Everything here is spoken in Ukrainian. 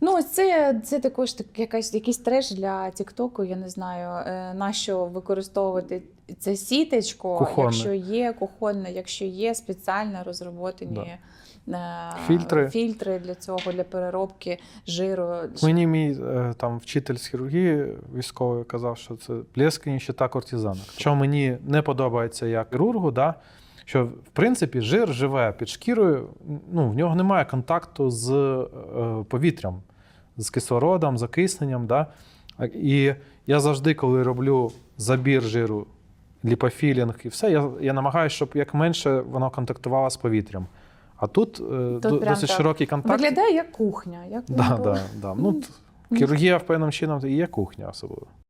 Ну, ось це, це також так, якась, якийсь треш для Тіктоку. Я не знаю, е, на що використовувати це сітечко, Кухонне. якщо є кухонне, якщо є спеціально розроблені е, Фільтри. фільтри для цього, для переробки жиру. Мені мій е, там вчитель з хірургії військовий казав, що це блеск і щита кортизанок. Що мені не подобається як хірургу, да, що в принципі жир живе під шкірою, ну, в нього немає контакту з е, повітрям, з кислородом, закисненням. Да. І я завжди, коли роблю забір жиру, ліпофілінг і все, я, я намагаюся, щоб як менше воно контактувало з повітрям. А тут, тут до- досить так. широкий контакт. Виглядає як кухня. Як Да, ну, да, да. Ну, хірургія в певним чином і є кухня особливо.